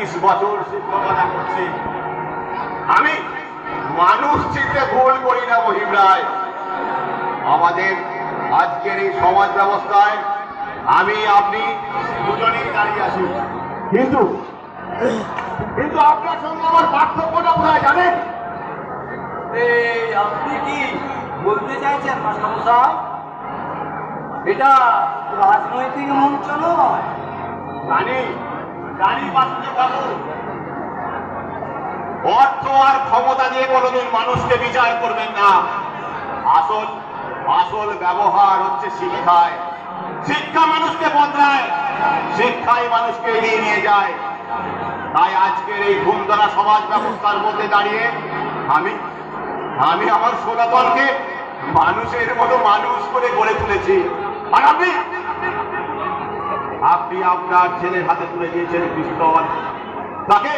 তিরিশ বছর শিক্ষকতা করছি। আমি মানুষ চিনতে ভুল করি না মহিম রায়। আমাদের আজকের এই সমাজ ব্যবস্থায় আমি আপনি দুজনেই দাঁড়িয়ে আছি। কিন্তু কিন্তু আপনার সঙ্গে আমার পার্থক্যটা কোথায় জানেন? এই আপনি কি বলতে চাইছেন মাস্টারমশাই? এটা রাজনৈতিক মঞ্চ নয়। জানি। অর্থ আর ক্ষমতা দিয়ে কোনোদিন মানুষকে বিচার করবেন না। আসল আসল ব্যবহার হচ্ছে শিক্ষায়। শিক্ষা মানুষকে বদলায়, শিক্ষাই মানুষকে এগিয়ে নিয়ে যায়। তাই আজকের এই ধুমধারা সমাজ ব্যবস্থার মধ্যে দাঁড়িয়ে আমি আমি আমার সনাতনকে মানুষের মতো মানুষ করে গড়ে তুলেছি। আর আপনি? আপনি আপনার ছেলের হাতে তুলে দিয়েছেন পিস্তল তাকে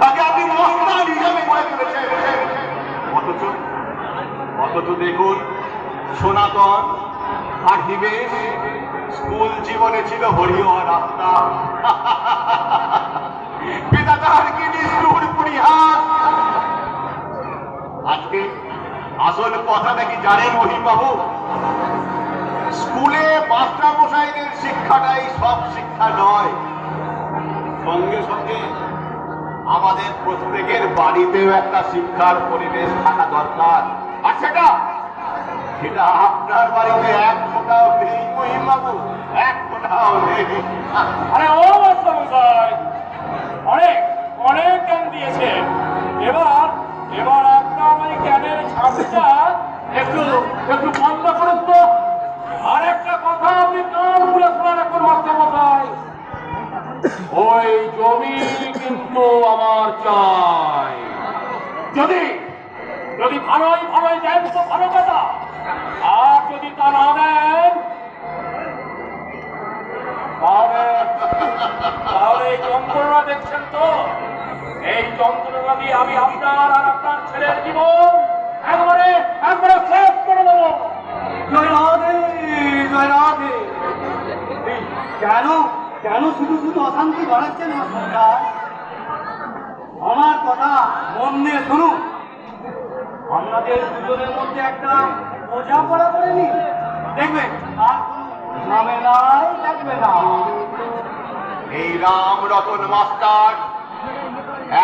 তাকে আপনি হিসাবে গড়ে তুলেছেন অথচ অথচ দেখুন, সনাতন আর হিমেশ স্কুল জীবনে ছিল হরিহর রাস্তা পিতা কি নিষ্ঠুর পরিহাস। আজকে আসল কথাটা কি জানেন মহিম বাবু স্কুলে মাস্টার মশাইদের শিক্ষাটাই সব শিক্ষা নয়। সঙ্গে সঙ্গে আমাদের প্রত্যেকের বাড়িতেও একটা শিক্ষার পরিবেশ থাকা দরকার। আর সেটা সেটা আপনার বাড়িতে এক ফোটাও নেই মহিম বাবু এক ফোটাও নেই। আরে ও অনেক অনেক জ্ঞান দিয়েছে এবার এবার আপনার ওই জ্ঞানের ছাপটা একটু একটু বন্ধ করুন তো আর একটা কথা আপনি কান খুলে শোনান এখন মাস্টারমশাই ওই জমি কিন্তু আমার চাই যদি যদি ভালোই ভালোই দেন তো ভালো কথা। আর যদি তা না দেন তাহলে এই যন্ত্রণা দেখছেন তো? এই যন্ত্রণা দিয়ে আমি আপনার আর আপনার ছেলের জীবন একবারে একবারে শেষ করে দেবো। জয় রাধে জয় রাধে। কেন কেন শুধু শুধু অশান্তি বাড়াচ্ছেন আমার আমার কথা মন দিয়ে শুনুন। আপনাদের দুজনের মধ্যে একটা বোঝাপড়া করে নি। দেখবেন আর কোনো ঝামেলাই থাকবে না। এই রাম রতন মাস্টার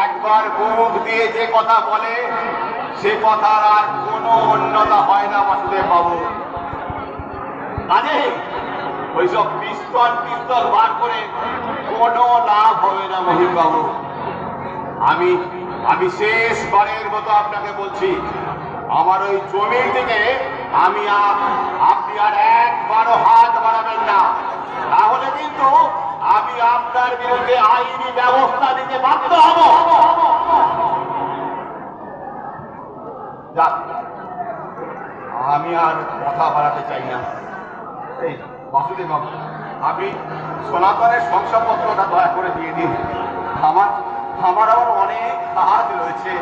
একবার মুখ দিয়ে যে কথা বলে, সে কথার আর কোনো অন্যতা হয় না বাসুদেব বাবু কাজে ওইসব পিস্তল পিস্তল বার করে কোনো লাভ হবে না মহিম বাবু আমি আমি শেষ শেষবারের মতো আপনাকে বলছি, আমার ওই জমির দিকে আমি আপনি আর একবারও হাত বাড়াবেন না। তাহলে কিন্তু আমি আপনার বিরুদ্ধে আইনি ব্যবস্থা নিতে বাধ্য হব। আমি আর কথা বাড়াতে চাই না। এই, বাসুদেব আপনি সনাতনের শংসাপত্রটা দয়া করে দিয়ে দিন। আমার আমার আবার অনেক কাজ রয়েছে।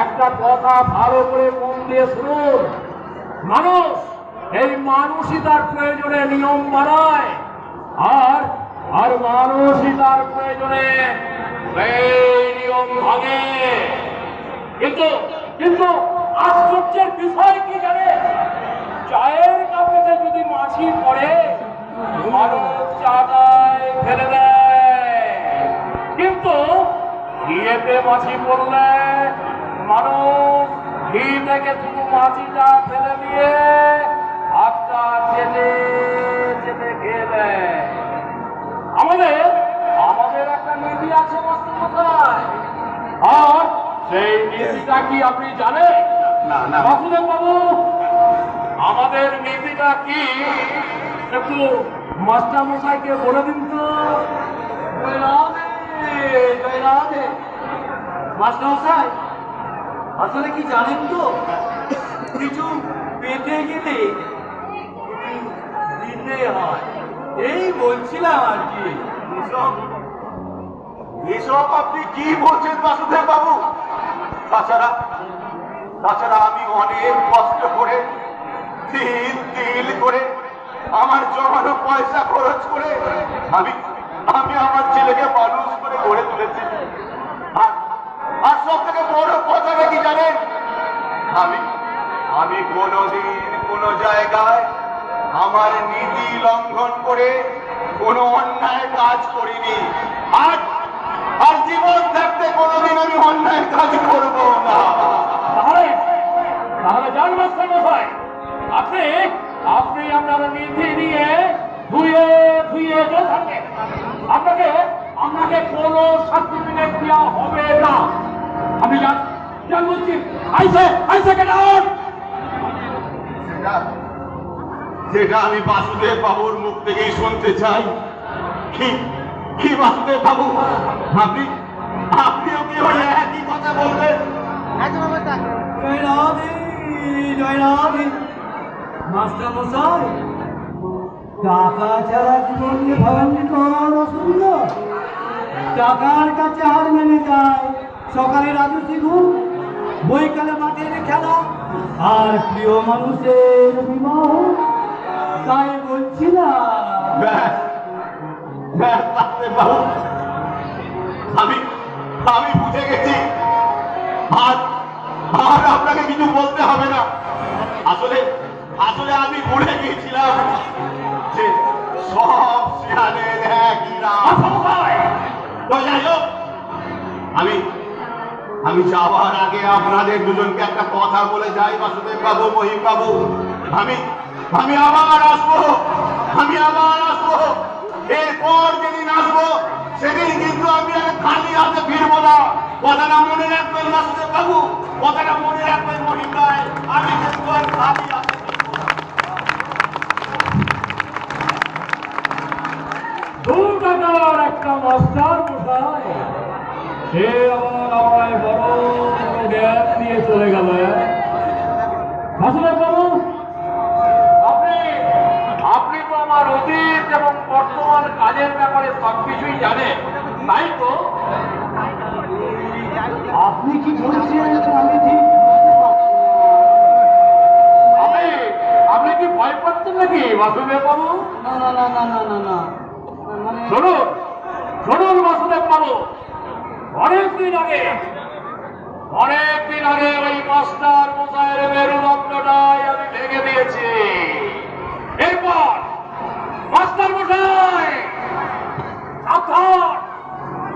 একটা কথা ভালো করে মন দিয়ে মানুষ এই প্রয়োজনে নিয়ম বানায় আর আর মানুষই তার প্রয়োজনে এই নিয়ম ভাঙে। কিন্তু কিন্তু আশ্চর্যের বিষয় কি জানে? চায়ের কাপেতে যদি মাছি পড়ে মানুষ চাটায় ফেলে দেয়। কিন্তু ঘিয়েতে মাছি পড়লে মানুষ ঘি থেকে শুধু মাছিটা ফেলে দিয়ে হাতটা চেটে নীতিটা কি আপনি জানেন? না না। বাসুদেব বাবু আমাদের নীতিটা কি? একটু মাস্টার মশাইকে বলে দিন তো। মাস্টার মশাই আসলে কি জানেন তো? কিছু পেতে গেলে দিতে হয়। এই বলছিলাম আর কি। এসব আপনি কি বলছেন বাসুদেব বাবু তাছাড়া তাছাড়া আমি অনেক কষ্ট করে, তিল তিল করে আমার জমানো পয়সা খরচ করে আমি আমি আমার ছেলেকে মানুষ করে গড়ে তুলেছি। আর সব থেকে বড় কথাটা কি জানেন? আমি আমি কোনোদিন কোনো জায়গায় আমার নীতি লঙ্ঘন করে কোনো অন্যায় কাজ করিনি। আর আর জীবন থাকতে কোনোদিন আমি অন্যায় কাজ করব না। তাহলে তাহলে মাস্টার মশাই আপনি আপনি আপনার নীতি নিয়ে ধুয়ে ধুয়ে জল আপনাকে আপনাকে কোনো সার্টিফিকেট দেওয়া হবে না। আমি যান বলছি আইসে আইসে কেন সেটা সেটা আমি বাসুদেব বাবুর মুখ থেকেই শুনতে চাই। কি? কি বাসুদেব বাবু? আপনি আপনিও কি ওই একই কথা বলবেন। জয় রাধে জয় রাধে মাস্টার মশাই টাকা ছাড়া জীবনকে টাকার কাছে হার মেনে যায় সকালে রাজস্বী ঘুম বৈকালে মাঠের খেলা আর প্রিয় মানুষের বিবাহ। তাই বলছি আমি আমি বুঝে গেছি। আর আর আপনাকে কিছু বলতে হবে না। আসলে আসলে আমি ভুলে গিয়েছিলাম যে সব শিয়ালের একই তো যাই হোক, আমি আমি যাওয়ার আগে আপনাদের দুজনকে একটা কথা বলে যাই বাসুদেব বাবু মহিম বাবু আমি আমি আবার আসব আমি আবার আসব। এরপর যেদিন আসব, সেদিন কিন্তু আমি আর খালি হাতে ফিরবো না। কথাটা মনে রাখবেন বাবু কথাটা মনে রাখবেন মহিলায় আমি কিন্তু আর খালি হাতে আমার অতীত এবং বর্তমান কাজের ব্যাপারে সবকিছুই জানেন তাই তো? আপনি কি বলছেন আমি ঠিক আপনি কি ভয় পাচ্ছেন নাকি বাসুদেব বাবু না না না না না না। মানে শুনুন শুনুন বাসুদেব বাবু অনেকদিন আগে অনেকদিন আগে ওই মাস্টার মশাইয়ের মেরুদণ্ডটাই আমি ভেঙে দিয়েছি। এরপর মাস্টার মশাই সাবধান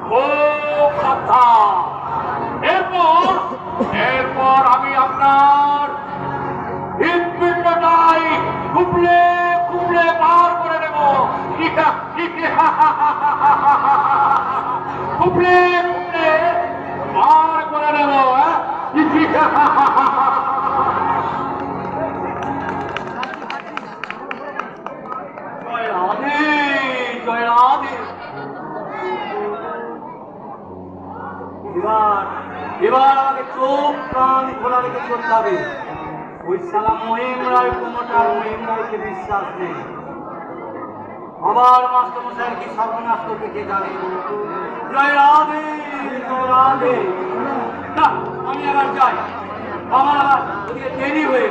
খুব সাবধান এরপর এরপর আমি আপনার হৃদপিণ্ডটাই খুবলে খুবলে বার করে ইহা, খুবলে খুবলে বার করে নেব হ্যাঁ? ওই সালা মহিম রায় প্রমোটার মহিম রায়কে বিশ্বাস নেই। আবার মাস্টার কি সর্বনাশ করতে জানে জয় রাধে জয় রাধে। না, আমি আবার যাই। আমার আবার ওদিকে দেরি হয়ে